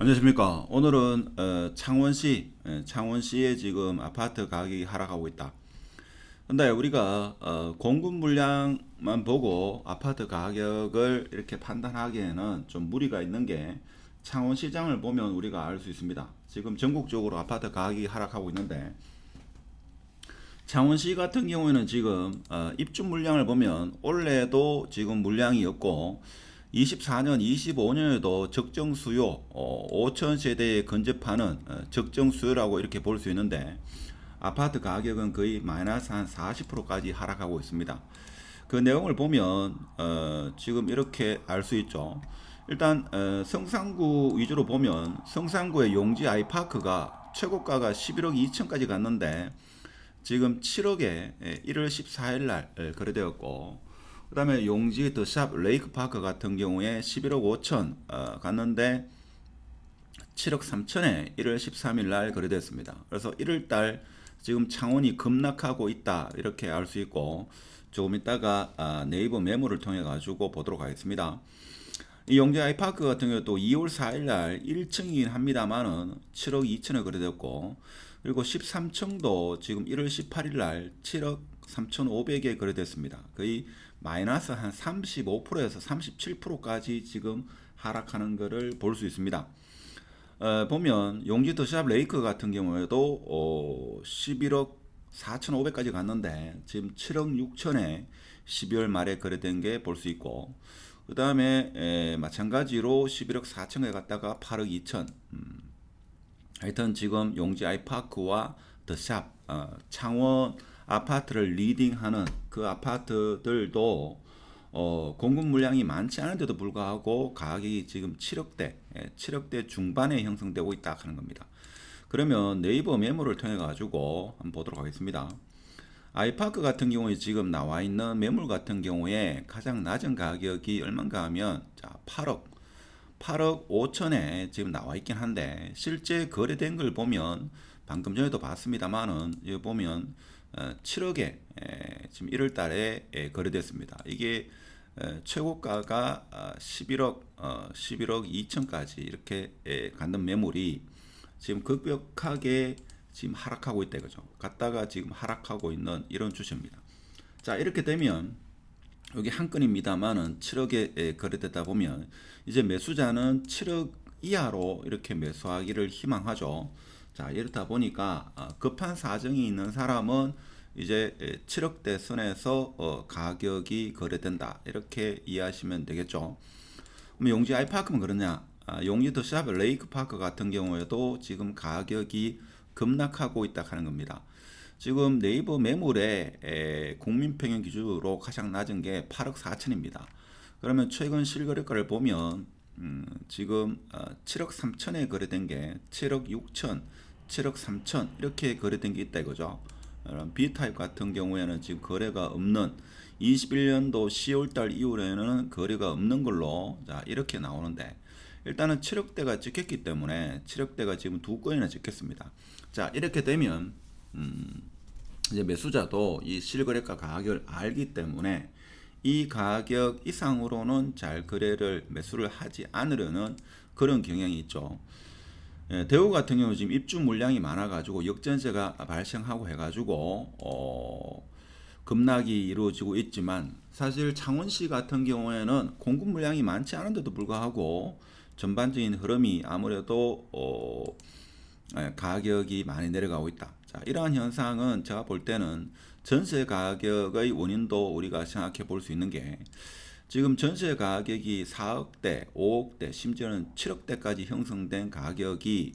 안녕하십니까. 오늘은 어, 창원시, 예, 지금 아파트 가격이 하락하고 있다. 근데 우리가 어, 공급 물량만 보고 아파트 가격을 이렇게 판단하기에는 좀 무리가 있는 게 창원 시장을 보면 우리가 알 수 있습니다. 지금 전국적으로 아파트 가격이 하락하고 있는데 창원시 같은 경우에는 지금 어, 입주 물량을 보면 올해도 지금 물량이 없고 24년, 25년에도 적정 수요, 어, 5천 세대에 근접하는 어, 적정 수요라고 이렇게 볼 수 있는데 아파트 가격은 거의 마이너스 한 40%까지 하락하고 있습니다. 그 내용을 보면 어, 지금 이렇게 알 수 있죠. 일단 어, 성산구 위주로 보면 성산구의 용지 아이파크가 최고가가 11억 2천까지 갔는데 지금 7억에 1월 14일 날 예, 거래되었고 그 다음에 용지 더샵 레이크 파크 같은 경우에 11억 5천 어, 갔는데 7억 3천에 1월 13일 날 거래됐습니다. 그래서 1월 달 지금 창원이 급락하고 있다 이렇게 알 수 있고 조금 있다가 아, 네이버 메모를 통해 가지고 보도록 하겠습니다. 이 용지 아이파크 같은 경우 또 2월 4일 날 1층이긴 합니다만은 7억 2천에 거래됐고 그리고 13층도 지금 1월 18일 날 7억 3,500에 거래됐습니다. 거의 마이너스 한 35%에서 37%까지 지금 하락하는 것을 볼 수 있습니다. 어, 보면 용지 더샵 레이크 같은 경우에도 어, 11억 4,500까지 갔는데 지금 7억 6천에 12월 말에 거래된 게 볼 수 있고 그 다음에 마찬가지로 11억 4천에 갔다가 8억 2천 음, 하여튼 지금 용지 아이파크와 더샵 어, 창원 아파트를 리딩하는 그 아파트들도 어, 공급 물량이 많지 않은데도 불구하고 가격이 지금 7억대, 7억대 예, 중반에 형성되고 있다 하는 겁니다. 그러면 네이버 메모를 통해 가지고 한번 보도록 하겠습니다. 아이파크 같은 경우에 지금 나와 있는 매물 같은 경우에 가장 낮은 가격이 얼마인가 하면 자, 8억 8억 5천에 지금 나와 있긴 한데 실제 거래된 걸 보면 방금 전에도 봤습니다만은 보면 7억에 어, 지금 1월 달에 거래됐습니다. 이게 최고가가 11억 어, 11억 어, 2천까지 이렇게 갖는 매물이 지금 급격하게 지금 하락하고 있다 이거죠. 갔다가 지금 하락하고 있는 이런 추세입니다. 자 이렇게 되면 여기 한 건입니다만은 7억에 거래되다 보면 이제 매수자는 7억 이하로 이렇게 매수하기를 희망하죠. 자 이렇다 보니까 어, 급한 사정이 있는 사람은 이제 7억대 선에서 어, 가격이 거래된다 이렇게 이해하시면 되겠죠. 그럼 용지 아이파크면 그러냐? 아, 용지 더샵 레이크 파크 같은 경우에도 지금 가격이 급락하고 있다 하는 겁니다. 지금 네이버 매물의 국민 평균 기준으로 가장 낮은 게 8억 4천입니다. 그러면 최근 실거래가를 보면 음, 지금 7억 어, 3천에 거래된 게 7억 6천 7억 3천 이렇게 거래된 게 있다 이거죠. B타입 같은 경우에는 지금 거래가 없는 21년도 10월달 이후에는 거래가 없는 걸로 자 이렇게 나오는데 일단은 7억대가 찍혔기 때문에 7억대가 지금 두 건이나 찍혔습니다. 자 이렇게 되면 음, 이제 매수자도 이 실거래가 가격을 알기 때문에 이 가격 이상으로는 잘 거래를 매수를 하지 않으려는 그런 경향이 있죠. 예, 대우 같은 경우 지금 입주 물량이 많아가지고 역전세가 발생하고 해가지고 어, 급락이 이루어지고 있지만 사실 창원시 같은 경우에는 공급 물량이 많지 않은데도 불구하고 전반적인 흐름이 아무래도 어, 예, 가격이 많이 내려가고 있다. 자, 이러한 현상은 제가 볼 때는 전세 가격의 원인도 우리가 생각해 볼 수 있는 게 지금 전세 가격이 4억대, 5억대, 심지어는 7억대까지 형성된 가격이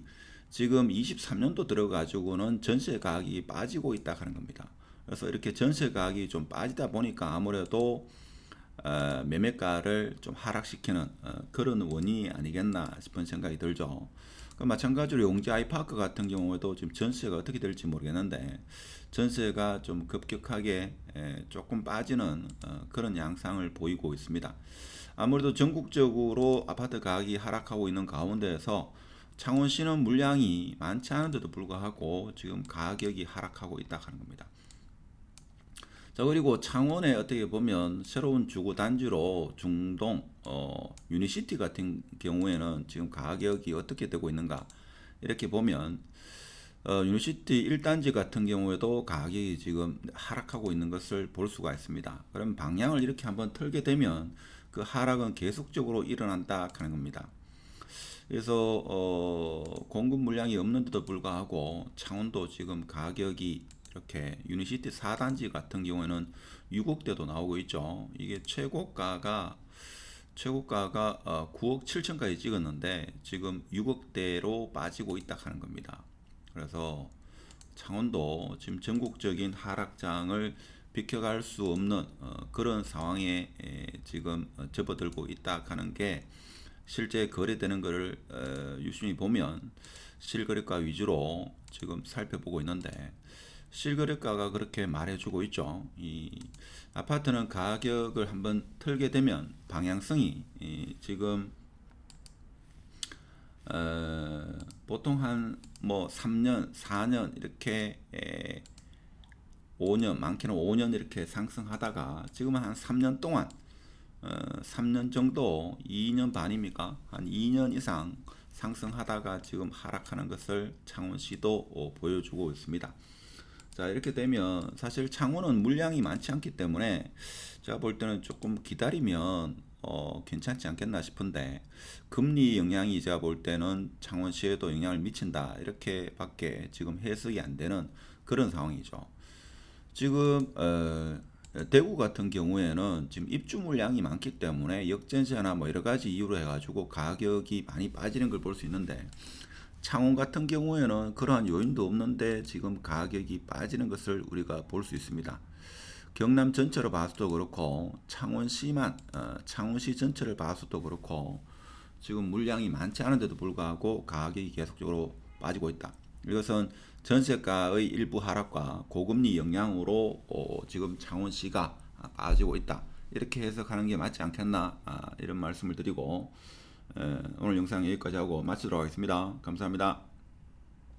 지금 23년도 들어가지고는 전세 가격이 빠지고 있다 하는 겁니다. 그래서 이렇게 전세 가격이 좀 빠지다 보니까 아무래도 어, 매매가를 좀 하락시키는 어, 그런 원인이 아니겠나 싶은 생각이 들죠. 그 마찬가지로 용지 아이파크 같은 경우에도 지금 전세가 어떻게 될지 모르겠는데 전세가 좀 급격하게 조금 빠지는 어, 그런 양상을 보이고 있습니다. 아무래도 전국적으로 아파트 가격이 하락하고 있는 가운데에서 창원시는 물량이 많지 않은데도 불구하고 지금 가격이 하락하고 있다 하는 겁니다. 자 그리고 창원에 어떻게 보면 새로운 주거 단지로 중동 어, 유니시티 같은 경우에는 지금 가격이 어떻게 되고 있는가 이렇게 보면 어, 유니시티 1단지 같은 경우에도 가격이 지금 하락하고 있는 것을 볼 수가 있습니다. 그럼 방향을 이렇게 한번 틀게 되면 그 하락은 계속적으로 일어난다 하는 겁니다. 그래서 어, 공급 물량이 없는데도 불구하고 창원도 지금 가격이 이렇게 유니시티 4단지 같은 경우에는 6억대도 나오고 있죠. 이게 최고가가 최고가가 어, 9억 7천까지 찍었는데 지금 6억대로 빠지고 있다 하는 겁니다. 그래서 창원도 지금 전국적인 하락장을 비켜갈 수 없는 어, 그런 상황에 에, 지금 어, 접어들고 있다 하는 게 실제 거래되는 것을 어, 유심히 보면 실거래가 위주로 지금 살펴보고 있는데 실거래가가 그렇게 말해주고 있죠. 이 아파트는 가격을 한번 틀게 되면 방향성이 이 지금 어, 보통 한 뭐 3년, 4년 이렇게 에, 5년, 많게는 5년 이렇게 상승하다가 지금은 한 3년 동안 어, 3년 정도, 2년 반입니까? 한 2년 이상 상승하다가 지금 하락하는 것을 창원시도 어, 보여주고 있습니다. 자 이렇게 되면 사실 창원은 물량이 많지 않기 때문에 제가 볼 때는 조금 기다리면 어, 괜찮지 않겠나 싶은데 금리 영향이 제가 볼 때는 창원시에도 영향을 미친다 이렇게밖에 지금 해석이 안 되는 그런 상황이죠. 지금 어, 대구 같은 경우에는 지금 입주 물량이 많기 때문에 역전세나 뭐 여러 가지 이유로 해가지고 가격이 많이 빠지는 걸 볼 수 있는데 창원 같은 경우에는 그러한 요인도 없는데 지금 가격이 빠지는 것을 우리가 볼 수 있습니다. 경남 전체로 봐서도 그렇고 창원시만 어, 창원시 전체를 봐서도 그렇고 지금 물량이 많지 않은데도 불구하고 가격이 계속적으로 빠지고 있다. 이것은 전세가의 일부 하락과 고금리 영향으로 어, 지금 창원시가 빠지고 있다. 이렇게 해석하는 게 맞지 않겠나 아, 이런 말씀을 드리고 에, 오늘 영상 여기까지 하고 마치도록 하겠습니다. 감사합니다.